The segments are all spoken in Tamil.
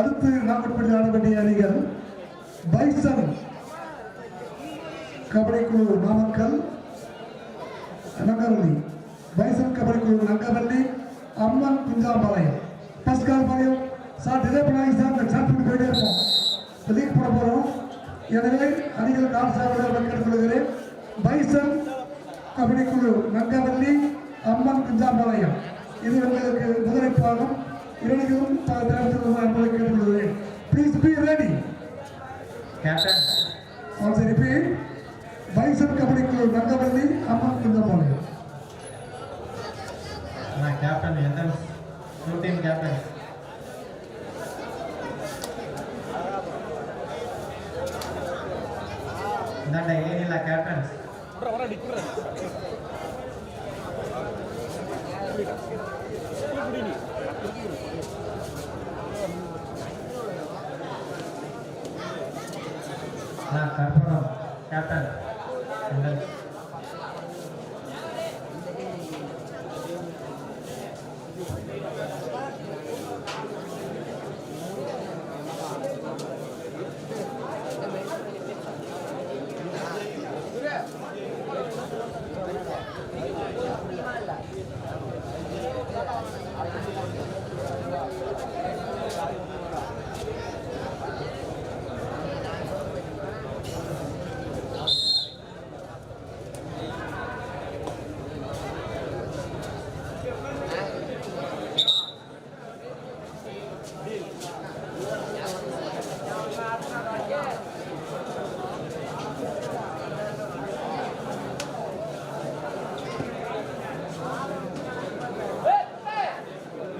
அடுத்து நாகப்பட்டி ஆட வேண்டிய அணிகள் பைசன் கபடி குழு நாமக்கல் நங்கவல்லி பைசன் கபடி குழு நங்கவல்லி அம்மன் குஞ்சாம்பாளையம். ஃபர்ஸ்ட் கால் பாளையம் சார் டிலே பண்ணாங்க சார் இந்த சாப்பிட்டு போயிட்டே இருப்போம். லீக் போட போகிறோம் எனவே அணிகள் கால் சார்பாக கேட்டுக்கொள்கிறேன் பைசன் கபடி குழு நங்கவல்லி அம்மன் குஞ்சாம்பாளையம். இது உங்களுக்கு முதலை பாகம் இரண்டுகளும் பல தேர்தல் அன்பதை கேட்டுக்கொள்கிறேன் please be ready captain also repeat bison kabaddi குழு நங்கவல்லி அம்மன் குஞ்சம்பாளையம் நான் கேப்டன் எந்த டூ டீம் கேப்டன் இந்தாண்ட ஏரியில கேப்டன் நான் கற்பகம் கேப்டன்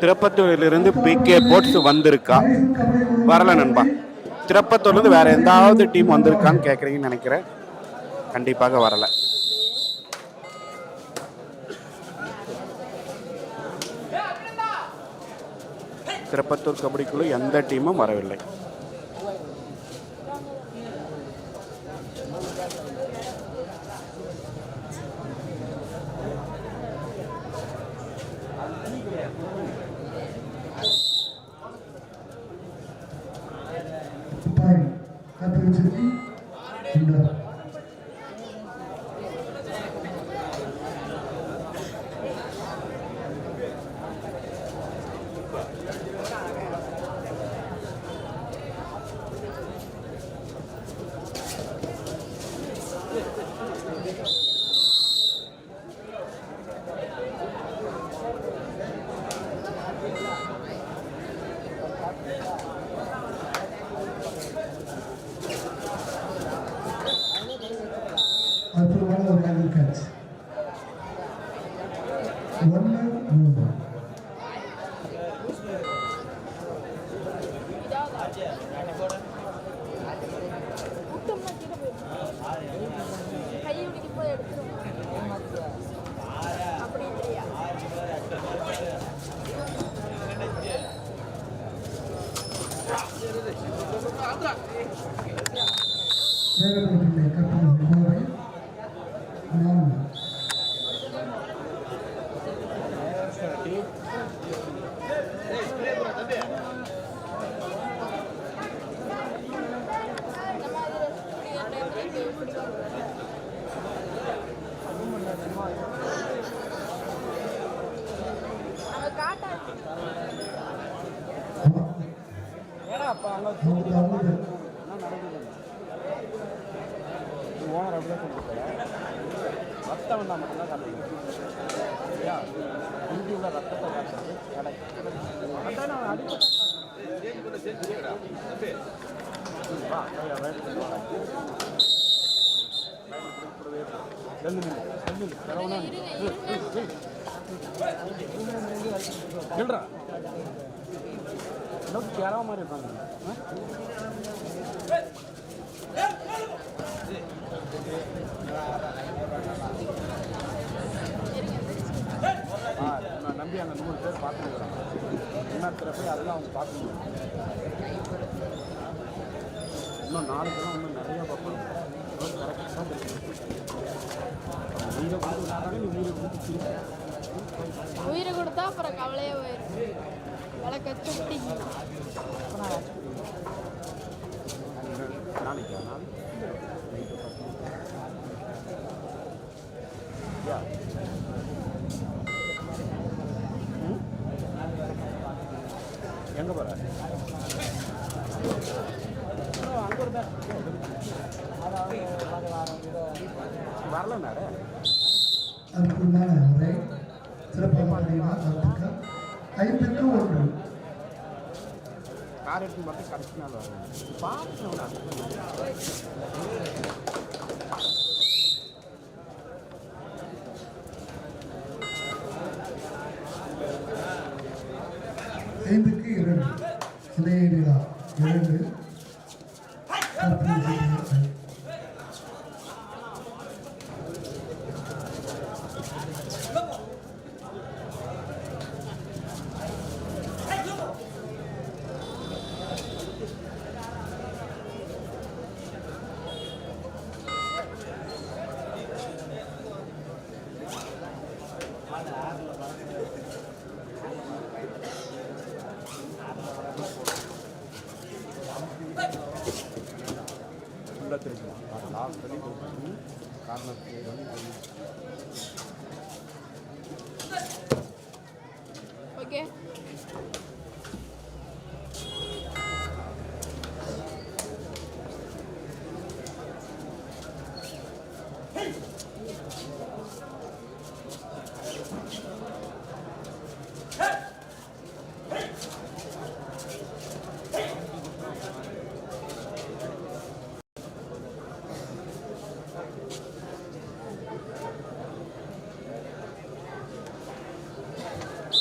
திருப்பத்தூரிலிருந்து பிகே போட்ஸ் வந்திருக்கா? வரல நண்பா. திருப்பத்தூர்லேருந்து வேறு எந்தாவது டீம் வந்திருக்கான்னு கேட்குறீங்கன்னு நினைக்கிறேன். கண்டிப்பாக வரல. திருப்பத்தூர் கபடிக்குழு எந்த டீமும் வரவில்லை. வேகப்படுத்திய கற்பனை கோவை நாம் நம்ம அது இப்படி நடக்குது ஓனர் அப்படி தான் நூற்றி ரத்தம் வந்தால் மட்டும்தான் காட்டுவீங்க சரியா? இங்கே உள்ள ரத்தத்தை காட்டுறது கடை அதான் நான் அடிப்பட்ட நம்பி அந்த நூறு பேர் பார்த்துருக்குறாங்க இன்னொருத்தர போய் அதெல்லாம் அவங்க பார்க்க முடியும் இன்னும் நாளைக்கெல்லாம் இன்னும் நிறைய பார்ப்பாங்க கரெக்டாக உயிரை கொடுத்து நீ உயிரை கொடுத்து திருப்பி உயிரை கொடுத்தா அப்புறம் கவலையே போயிடும் விளக்க சுட்டி நாளைக்கு நாளைக்கு நைட்டு யா போகிற அங்கே ஒரு பேக் வரலனாரு அற்புதமான உரை சிறப்பாக பாடினார் வாழ்த்துக்கள் ஐந்துக்கு ஒன்று. கார் எடுத்து மட்டும் கடைசி நாள் வரும் பார்த்து 哎哎哎哎 கார்னர் வந்து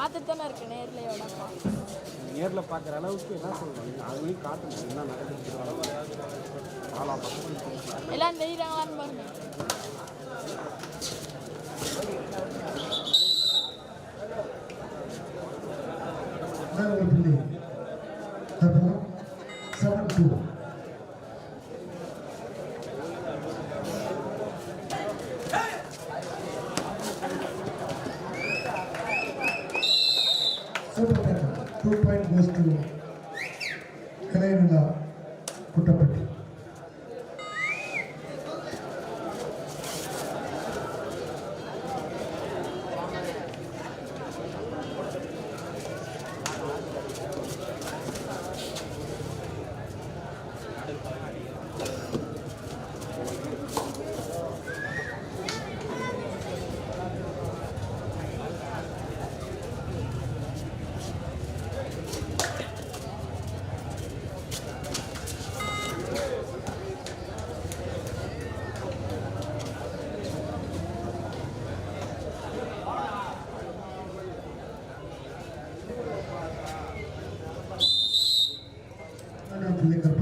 பார்த்துட்டு தானே இருக்கு நேர்லையோட நேரில் பார்க்குற அளவுக்கு என்ன சொல்கிறேன் அதுலேயும் காட்டணும் என்ன நடக்குது பக்கம் எல்லாம் தெரியுறாங்களான்னு பாருங்க. Gracias.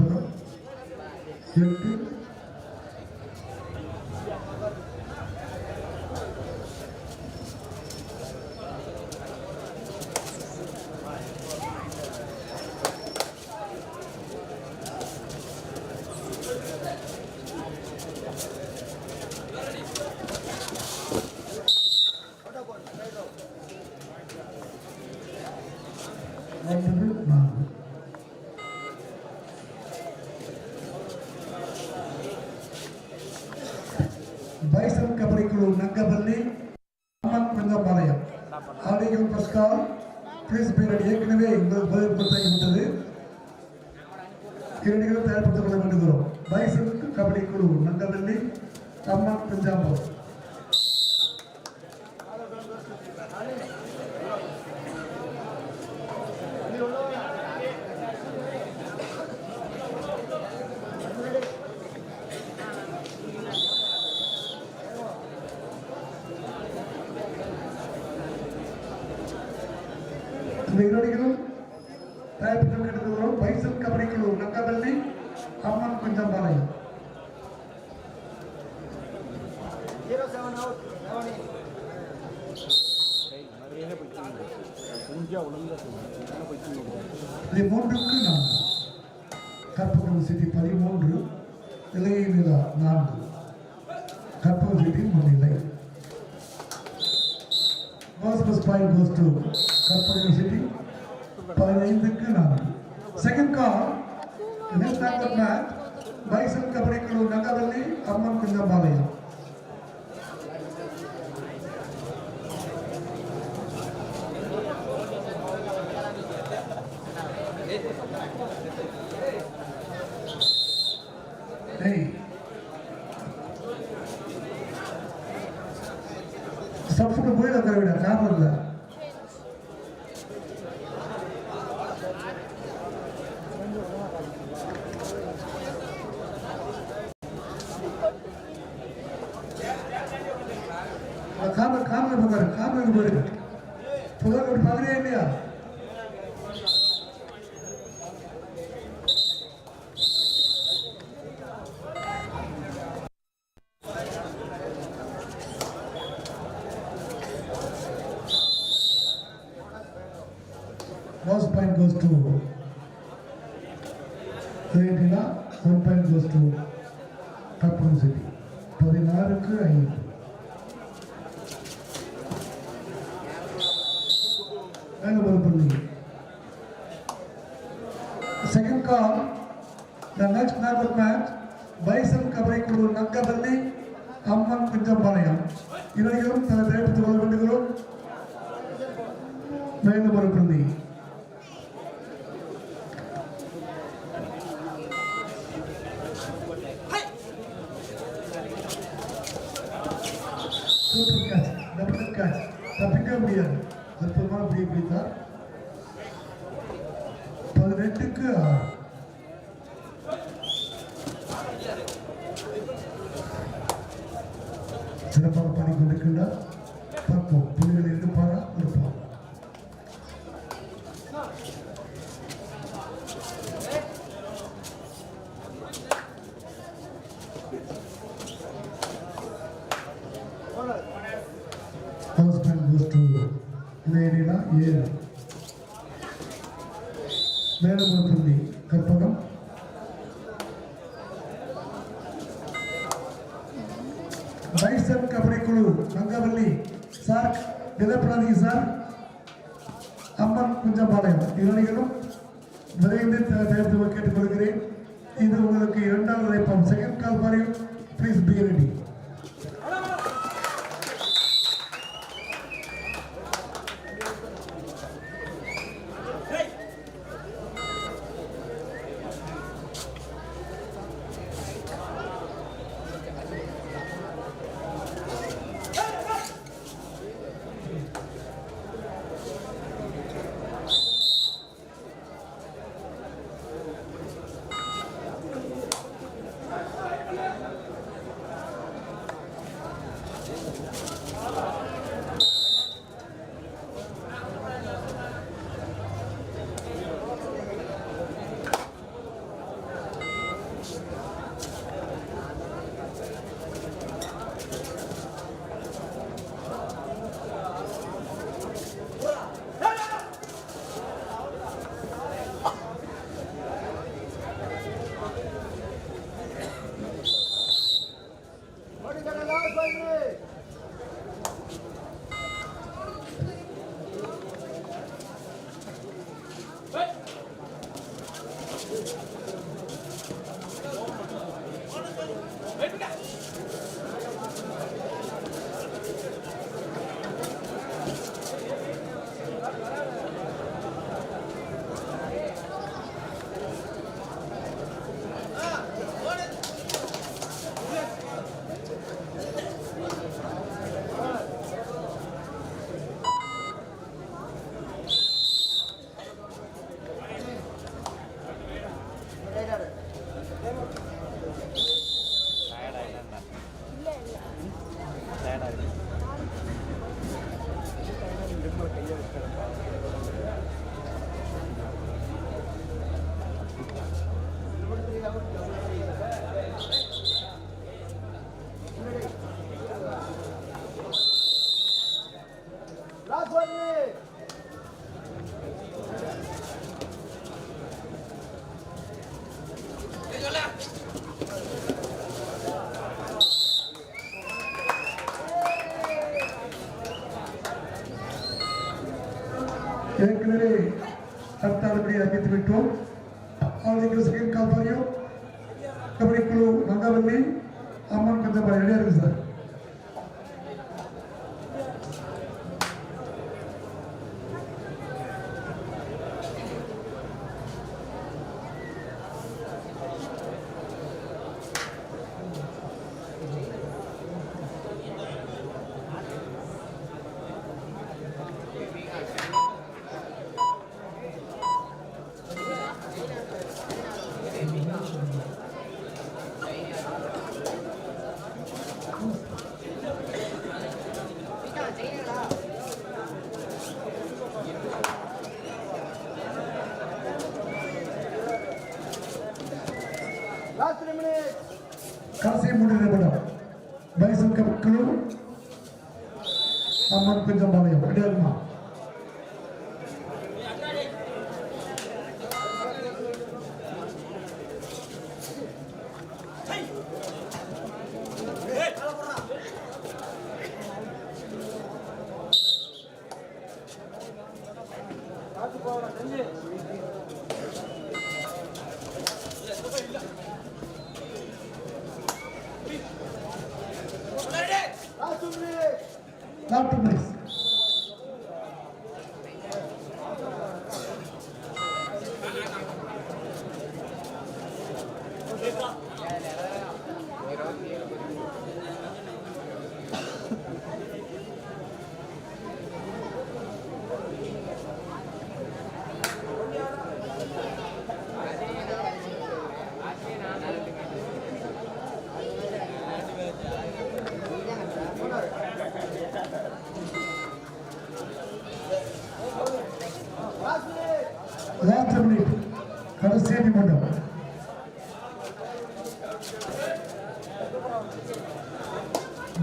பைசன் கபடி குழு நங்கவல்லி அம்மன் பிள்ளம்பாளையம் ஆடிகள் பஸ்கால் பிளீஸ் பீரியட் ஏற்கனவே உங்களுக்கு பதில் கொடுத்தாகிவிட்டது இரண்டுகளும் தயார்படுத்திக் கொள்ள வேண்டுகிறோம் பைசன் கபடி குழு நங்கவல்லி அம்மன் பிஞ்சாம்பரம் இந்த இரடிகளும் தயாரிப்பு எடுத்துக்கிறோம் பைசல் கபடி குழு நங்கவல்லி அம்மன் குஞ்சம்பாளையம் நிறைய போயிட்டு கொஞ்சம் ஒழுங்கா சொல்லுங்க போயிட்டு இது மூன்றுக்கு நான்கு கற்பகம் சிட்டி பதிமூன்று இளைய நிலா நான்கு. கற்பகம் சிட்டி முன்னிலை. First bus point goes to Karpagam city பதினைந்துக்கு நான்கு second call next number match bison kabaddi குழு நங்கவல்லி அம்மன் குஞ்சம்பாளையம். Hey. சப்புக்கு போயிட கருவிட காரணம் காரணம் காரணம் போகாரு காரணம் போயிடு புகழ் அப்படி இல்லையா வேங்க ஒரு புள்ளி second call the next match match bison kabaddi குழு நங்கபள்ளி அம்மன் குஞ்சம்பாளையம் பதினெட்டுக்கு ஆறு சிறப்பாக பாடிக்கொண்டிருக்கின்றார் பார்ப்போம் புள்ளிகள் பைசன் கபடி குழு நங்கவல்லி சார் நிலப்படாதீங்க சார் அம்மன் குஞ்சம்பாளையம் இரணிகளும் விரைந்து தேர்ந்து கேட்டுக் கேட்டுக்கொள்கிறேன் இது உங்களுக்கு இரண்டாவது அழைப்பம் செகண்ட் கால் பாரியும் ப்ளீஸ் பி ரெடி ஏற்கனவே அடுத்தபடி அறிவித்து விட்டோம் அவர்களுக்கு செகண்ட் கால் பாரியும் கபடி குழு மங்கவல்லி அம்மன் கொஞ்சம் ரெடியாக இருக்கு சார் கடைசி மூன்று நிமிடம் மக்களும் சமர்ப்பிக்க முடியும் அம்மன்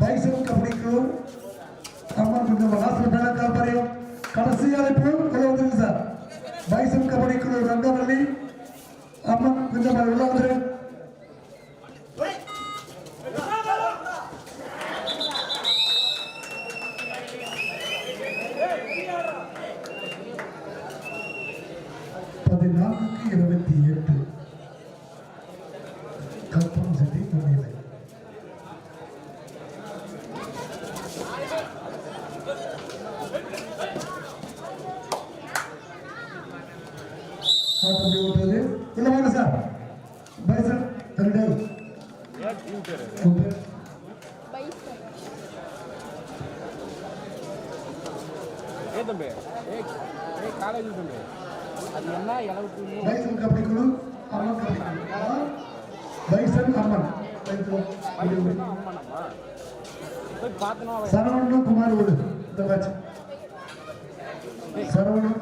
பைசன் கபடி குழு அம்மன் கொஞ்சம் லாஸ்ட் மேல கால் பாரியும் கடைசி அழைப்பு உள்ள வந்துருக்கு சார் பைசன் கபடி குழு ரங்கவல்லி அம்மன் கொஞ்சம் உள்ள வந்துரு பதினான்குக்கு இருபத்தி எட்டு கல்பம் செட்டி முன்னிலை வாங்க சார் ஏ தம்பி ஏ ஏ காலேஜ் தம்பி அது என்ன இளவுக்கு பைசன் கபடி குழு அம்மன் கபடி குழு பைசன் அம்மன் பைசன் அம்மா போய் பார்த்தனா सर्व